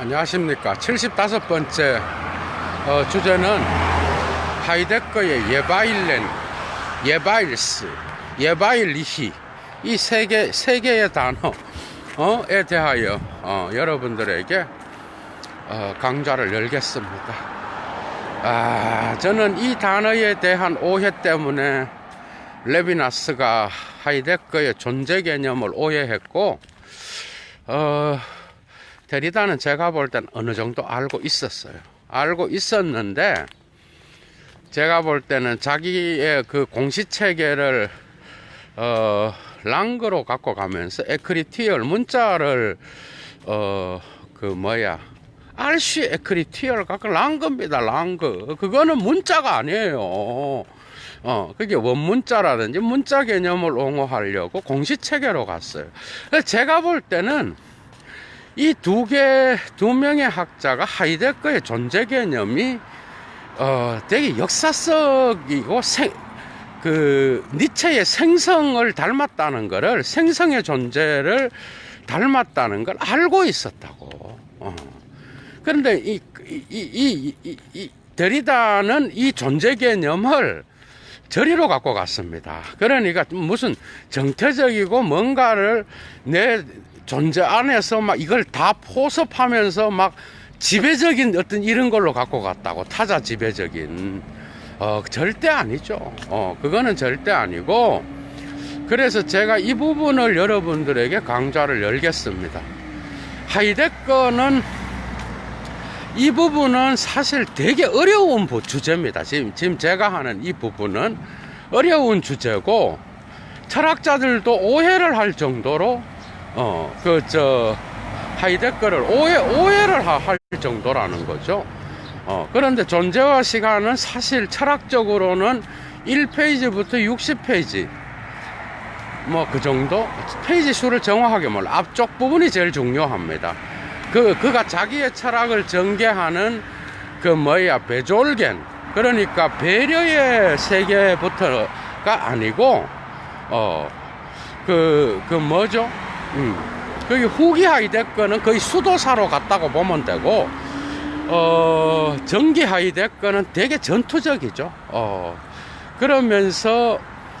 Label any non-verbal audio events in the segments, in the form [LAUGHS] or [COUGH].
안녕하십니까. 75번째 어, 주제는 하이데거의 예바일렌, 예바일스, 예바일리히 이 세 개, 세 개의 단어에 대하여 어, 여러분들에게 어, 강좌를 열겠습니다. 아, 저는 이 단어에 대한 오해 때문에 레비나스가 하이데거의 존재 개념을 오해했고, 어, 데리다는 제가 볼 땐 어느 정도 알고 있었어요. 알고 있었는데, 제가 볼 때는 자기의 그 공시 체계를, 어, 랑그로 갖고 가면서 에크리티얼 문자를, 어, 그 뭐야, RC 에크리티얼 갖고 랑그입니다, 랑그. 그거는 문자가 아니에요. 어, 그게 원문자라든지 문자 개념을 옹호하려고 공시 체계로 갔어요. 제가 볼 때는 이 두 개, 두 명의 학자가 하이데거의 존재 개념이 어, 되게 역사적이고 생, 그 니체의 생성을 닮았다는 거를 생성의 존재를 닮았다는 걸 알고 있었다고. 어. 그런데 이, 이, 이, 이, 이 데리다는 이 존재 개념을 저리로 갖고 갔습니다. 그러니까 무슨 정태적이고 뭔가를 내 존재 안에서 막 이걸 다 포섭하면서 막 지배적인 어떤 이런 걸로 갖고 갔다고 타자 지배적인 어 절대 아니죠. 어 그거는 절대 아니고 그래서 제가 이 부분을 여러분들에게 강좌를 열겠습니다. 하이데거는 이 부분은 사실 되게 어려운 부- 주제입니다. 지금, 지금 제가 하는 이 부분은 어려운 주제고, 철학자들도 오해를 할 정도로, 어, 그, 저, 하이데거를 오해, 오해를 하- 할 정도라는 거죠. 어, 그런데 존재와 시간은 사실 철학적으로는 1페이지부터 60페이지, 뭐 그 정도? 페이지 수를 정확하게 몰라. 앞쪽 부분이 제일 중요합니다. 그, 그가 자기의 철학을 전개하는 그 뭐야, 베졸겐. 그러니까 배려의 세계부터가 아니고, 어, 그, 그 뭐죠? 음. 거기 후기 하이데거는 거의 수도사로 갔다고 보면 되고, 어, 전기 하이데거는 되게 전투적이죠. 어, 그러면서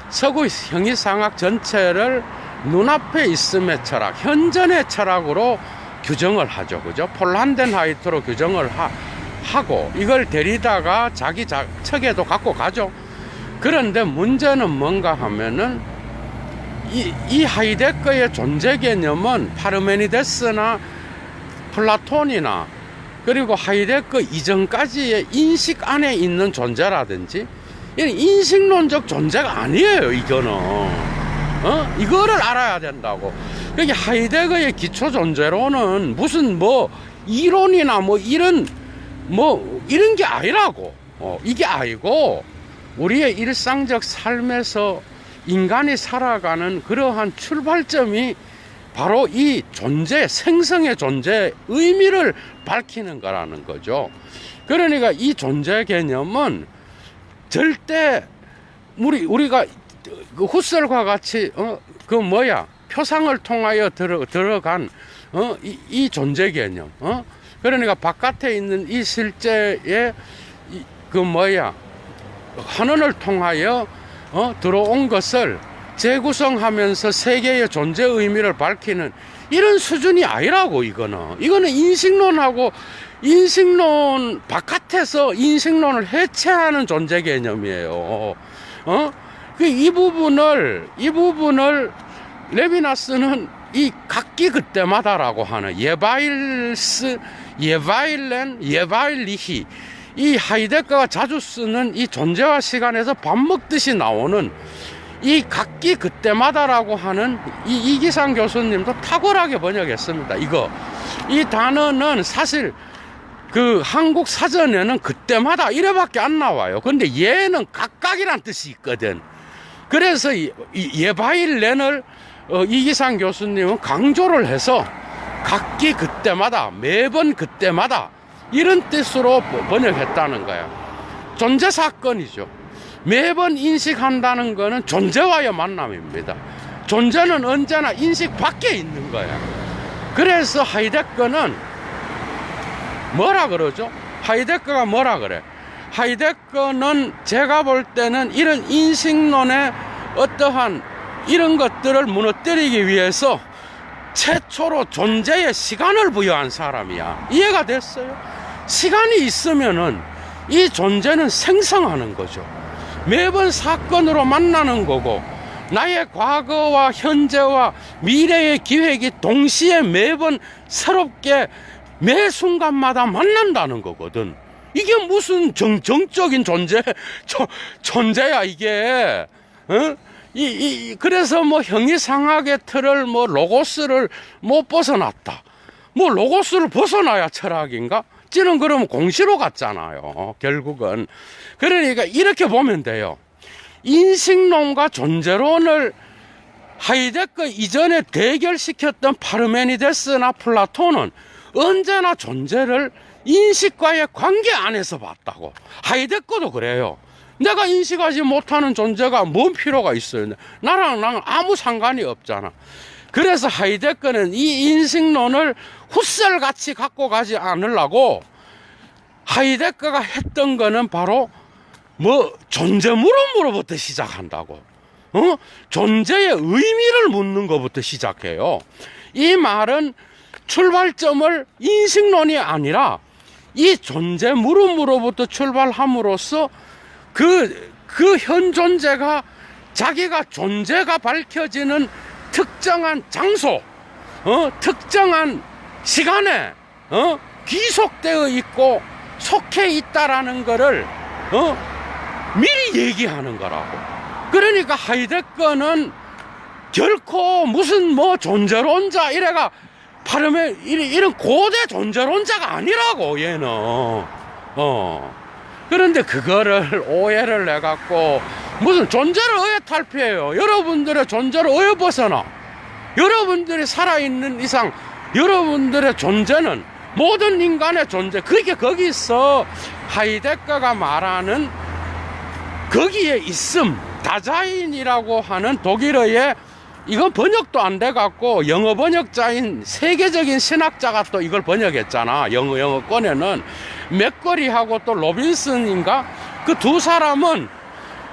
서구 형이상학 전체를 눈앞에 있음의 철학, 현전의 철학으로 규정을 하죠. 그죠? 폴란덴하이트로 규정을 하, 하고 이걸 데리다가 자기 자, 척에도 갖고 가죠. 그런데 문제는 뭔가 하면은 이, 이 하이데거의 존재 개념은 파르메니데스나 플라톤이나 그리고 하이데거 이전까지의 인식 안에 있는 존재라든지 이건 인식론적 존재가 아니에요 이거는. 어? 이거를 알아야 된다고. 여기 하이데거의 기초 존재로는 무슨 뭐 이론이나 뭐 이런 뭐 이런 게 아니라고. 어 이게 아니고 우리의 일상적 삶에서 인간이 살아가는 그러한 출발점이 바로 이 존재, 생성의 존재 의미를 밝히는 거라는 거죠. 그러니까 이 존재 개념은 절대 우리 우리가 그 후설과 같이 어 그 뭐야 표상을 통하여 들어 들어간 어 이 이 존재 개념 어 그러니까 바깥에 있는 이 실제의 이, 그 뭐야 환원을 통하여 어 들어온 것을 재구성하면서 세계의 존재 의미를 밝히는 이런 수준이 아니라고 이거는 이거는 인식론하고 인식론 바깥에서 인식론을 해체하는 존재 개념이에요. 어? 그이 부분을 이 부분을 레비나스는 이 각기 그때마다라고 하는 예바일스 예바일렌 예바일리히 이 하이데거가 자주 쓰는 이 존재와 시간에서 밥 먹듯이 나오는 이 각기 그때마다라고 하는 이 이기상 교수님도 탁월하게 번역했습니다. 이거 이 단어는 사실 그 한국 사전에는 그때마다 이래밖에 안 나와요. 근데 얘는 각각이란 뜻이 있거든. 그래서 이, 이 예바일 렌을 어, 이기상 교수님은 강조를 해서 각기 그때마다 매번 그때마다 이런 뜻으로 번역했다는 거야. 존재 사건이죠. 매번 인식한다는 것은 존재와의 만남입니다. 존재는 언제나 인식 밖에 있는 거야. 그래서 하이데거는 뭐라 그러죠? 하이데거가 뭐라 그래? 하이데거는 제가 볼 때는 이런 인식론의 어떠한 이런 것들을 무너뜨리기 위해서 최초로 존재의 시간을 부여한 사람이야. 이해가 됐어요? 시간이 있으면은 이 존재는 생성하는 거죠. 매번 사건으로 만나는 거고, 나의 과거와 현재와 미래의 기획이 동시에 매번 새롭게 매 순간마다 만난다는 거거든. 이게 무슨 정, 정적인 존재, [LAUGHS] 저, 존재야, 이게. 어? 이, 이, 그래서 뭐 형이상학의 틀을 뭐 로고스를 못 벗어났다. 뭐 로고스를 벗어나야 철학인가? 찌는 그러면 공시로 갔잖아요. 결국은. 그러니까 이렇게 보면 돼요. 인식론과 존재론을 하이데거 이전에 대결시켰던 파르메니데스나 플라톤은 언제나 존재를 인식과의 관계 안에서 봤다고. 하이데거도 그래요. 내가 인식하지 못하는 존재가 뭔 필요가 있어요. 나랑 나랑 아무 상관이 없잖아. 그래서 하이데거는 이 인식론을 후셀 같이 갖고 가지 않으려고 하이데거가 했던 거는 바로 뭐 존재 물음으로부터 시작한다고. 어? 존재의 의미를 묻는 것부터 시작해요. 이 말은 출발점을 인식론이 아니라 이 존재 물음으로부터 출발함으로써 그, 그 현 존재가 자기가 존재가 밝혀지는 특정한 장소, 어, 특정한 시간에, 어, 귀속되어 있고 속해 있다라는 거를, 어, 미리 얘기하는 거라고. 그러니까 하이데거는 결코 무슨 뭐 존재론자 이래가 발음에 이런 고대 존재론자가 아니라고 얘는 어 그런데 그거를 오해를 해갖고 무슨 존재를 의해 탈피해요? 여러분들의 존재를 의해 벗어나. 여러분들이 살아있는 이상 여러분들의 존재는 모든 인간의 존재. 그게 거기서 하이데거가 말하는 거기에 있음 다자인이라고 하는 독일어의 이건 번역도 안 돼 갖고 영어 번역자인 세계적인 신학자가 또 이걸 번역했잖아. 영어 영어권에는. 맥거리하고 또 로빈슨인가? 그 두 사람은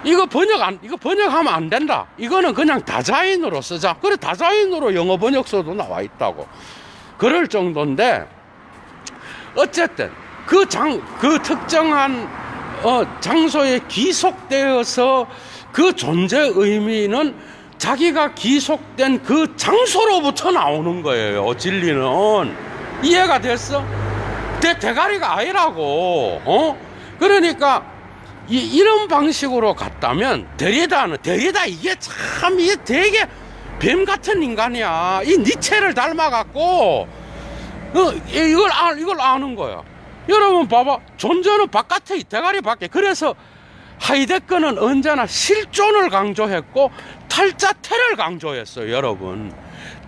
이거 번역 안 이거 번역하면 안 된다. 이거는 그냥 다자인으로 쓰자. 그래 다자인으로 영어 번역서도 나와 있다고. 그럴 정도인데 어쨌든 그 장 그 특정한 어, 장소에 기속되어서 그 존재 의미는 자기가 기속된 그 장소로부터 나오는 거예요. 진리는 이해가 됐어? 대 대가리가 아니라고. 어? 그러니까 이, 이런 방식으로 갔다면 데리다는 데리다. 이게 참 이게 되게 뱀 같은 인간이야. 이 니체를 닮아갖고 어, 이걸 아, 이걸 아는 거야. 여러분 봐봐. 존재는 바깥에 대가리 밖에. 그래서 하이데거는 언제나 실존을 강조했고 탈자태를 강조했어요 여러분.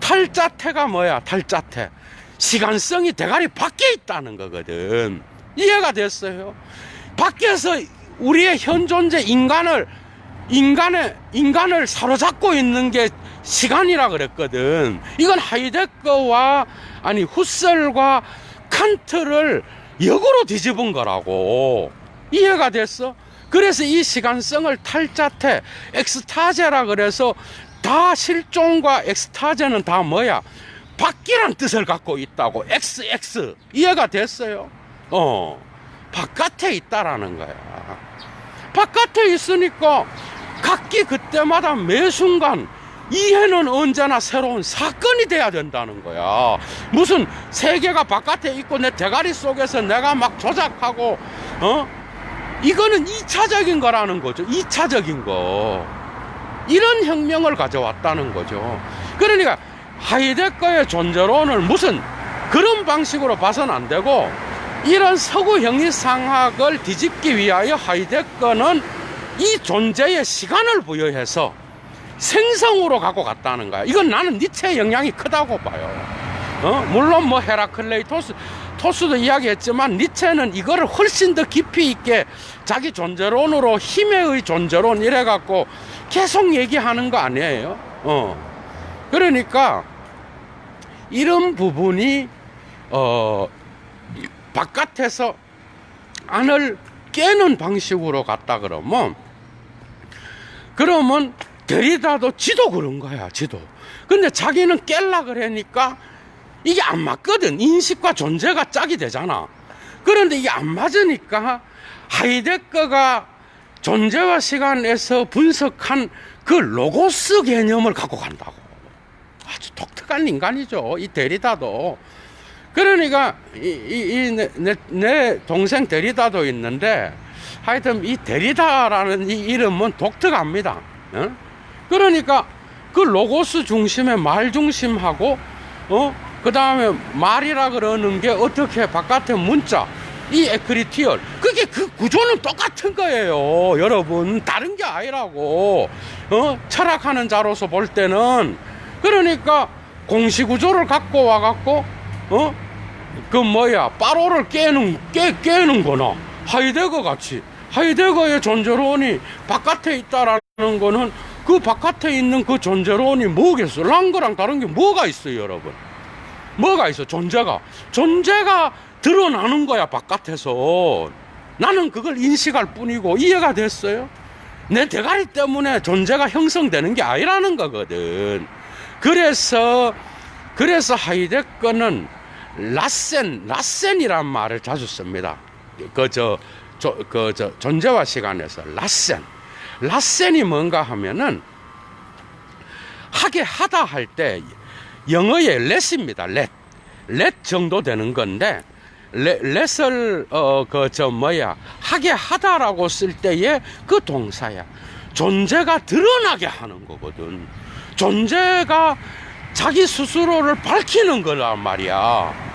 탈자태가 뭐야? 탈자태. 시간성이 대가리 밖에 있다는 거거든. 이해가 됐어요? 밖에서 우리의 현 존재 인간을 인간의 인간을 사로잡고 있는 게 시간이라 그랬거든. 이건 하이데거와 아니 후셀과 칸트를 역으로 뒤집은 거라고. 이해가 됐어? 그래서 이 시간성을 탈자태 엑스타제라 그래서 다 실존과 엑스타제는 다 뭐야? 밖이란 뜻을 갖고 있다고. XX 이해가 됐어요? 어 바깥에 있다라는 거야 바깥에 있으니까 각기 그때마다 매 순간 이해는 언제나 새로운 사건이 돼야 된다는 거야. 무슨 세계가 바깥에 있고 내 대가리 속에서 내가 막 조작하고, 어? 이거는 2차적인 거라는 거죠. 2차적인 거. 이런 혁명을 가져왔다는 거죠. 그러니까 하이데거의 존재론을 무슨 그런 방식으로 봐서는 안 되고, 이런 서구 형이상학을 뒤집기 위하여 하이데거는 이 존재의 시간을 부여해서 생성으로 갖고 갔다는 거야. 이건 나는 니체의 영향이 크다고 봐요. 어? 물론 뭐 헤라클레이 토스, 토스도 이야기했지만 니체는 이거를 훨씬 더 깊이 있게 자기 존재론으로 힘의 존재론 이래 갖고 계속 얘기하는 거 아니에요. 어. 그러니까 이런 부분이 어 바깥에서 안을 깨는 방식으로 갔다 그러면 그러면 데리다도 지도 그런 거야 지도. 근데 자기는 깰라 그러니까 이게 안 맞거든. 인식과 존재가 짝이 되잖아. 그런데 이게 안 맞으니까 하이데거가 존재와 시간에서 분석한 그 로고스 개념을 갖고 간다고. 아주 독특한 인간이죠 이 데리다도 그러니까 이내 내, 내 동생 데리다도 있는데 하여튼 이 데리다라는 이 이름은 독특합니다. 어? 그러니까 그 로고스 중심의 말 중심하고 어? 그 다음에 말이라 그러는 게 어떻게 바깥에 문자 이 에크리티얼 그게 그 구조는 똑같은 거예요 여러분 다른 게 아니라고 어? 철학하는 자로서 볼 때는 그러니까 공시 구조를 갖고 와갖고 어? 그 뭐야 빠로를 깨는 깨 깨는 거나 하이데거 같이 하이데거의 존재론이 바깥에 있다라는 거는 그 바깥에 있는 그 존재론이 뭐겠어? 랑거랑 다른 게 뭐가 있어요, 여러분? 뭐가 있어? 존재가 존재가 드러나는 거야 바깥에서 나는 그걸 인식할 뿐이고 이해가 됐어요? 내 대가리 때문에 존재가 형성되는 게 아니라는 거거든. 그래서 그래서 하이데거는 라센 라센이란 말을 자주 씁니다. 그저 그저 존재와 시간에서 라센 라센이 뭔가 하면은 하게 하다 할 때 영어의 렛입니다. 렛. 렛 정도 되는 건데 렛, 렛을 어 그 저 뭐야 하게 하다라고 쓸 때의 그 동사야. 존재가 드러나게 하는 거거든. 존재가 자기 스스로를 밝히는 거란 말이야.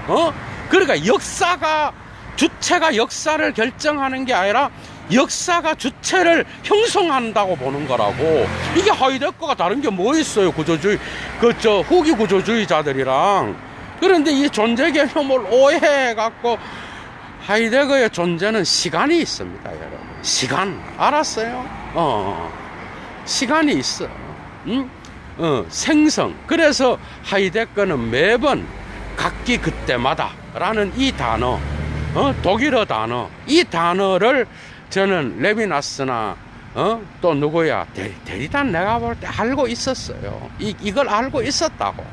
어? 그러니까 역사가 주체가 역사를 결정하는 게 아니라 역사가 주체를 형성한다고 보는 거라고. 이게 하이데거가 다른 게 뭐 있어요? 구조주의, 그, 저, 후기 구조주의자들이랑. 그런데 이 존재 개념을 오해해 갖고, 하이데거의 존재는 시간이 있습니다, 여러분. 시간. 알았어요? 어. 시간이 있어. 응? 어, 생성. 그래서 하이데거는 매번 각기 그때마다 라는 이 단어, 어, 독일어 단어, 이 단어를 저는 레비나스나 어? 또 누구야 대, 대리단 내가 볼 때 알고 있었어요. 이, 이걸 알고 있었다고.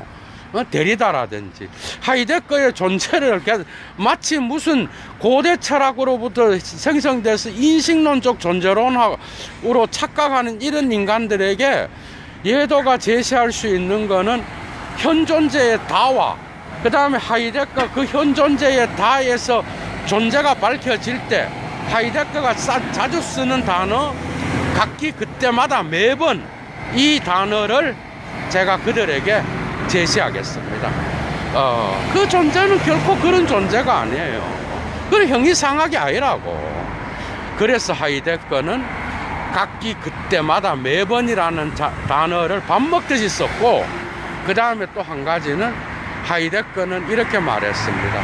어? 데리다라든지 하이데거의 존재를 계속 마치 무슨 고대 철학으로부터 생성돼서 인식론적 존재론으로 착각하는 이런 인간들에게 예도가 제시할 수 있는 거는 현 존재의 다와 그 다음에 하이데거 그 현 존재의 다에서 존재가 밝혀질 때 하이데거가 싸- 자주 쓰는 단어 각기 그때마다 매번 이 단어를 제가 그들에게 제시하겠습니다. 어, 그 존재는 결코 그런 존재가 아니에요. 그건 형이 상하게 아니라고. 그래서 하이데거는 각기 그때마다 매번이라는 자- 단어를 밥 먹듯이 썼고, 그 다음에 또 한 가지는 하이데거는 이렇게 말했습니다.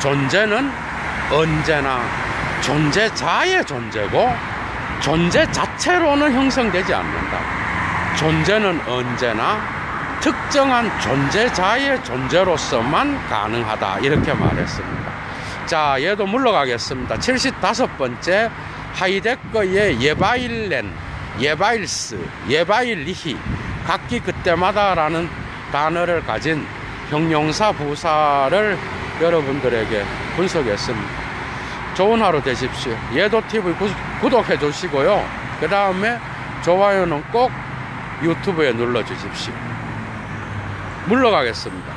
존재는 언제나 존재 자의 존재고, 존재 자체로는 형성되지 않는다. 존재는 언제나 특정한 존재 자의 존재로서만 가능하다. 이렇게 말했습니다. 자, 얘도 물러가겠습니다. 75번째 하이데거의 예바일렌, 예바일스, 예바일리히 각기 그때마다라는 단어를 가진 형용사 부사를 여러분들에게 분석했습니다. 좋은 하루 되십시오. 예도 TV 구독해 주시고요. 그 다음에 좋아요는 꼭 유튜브에 눌러 주십시오. 물러가겠습니다.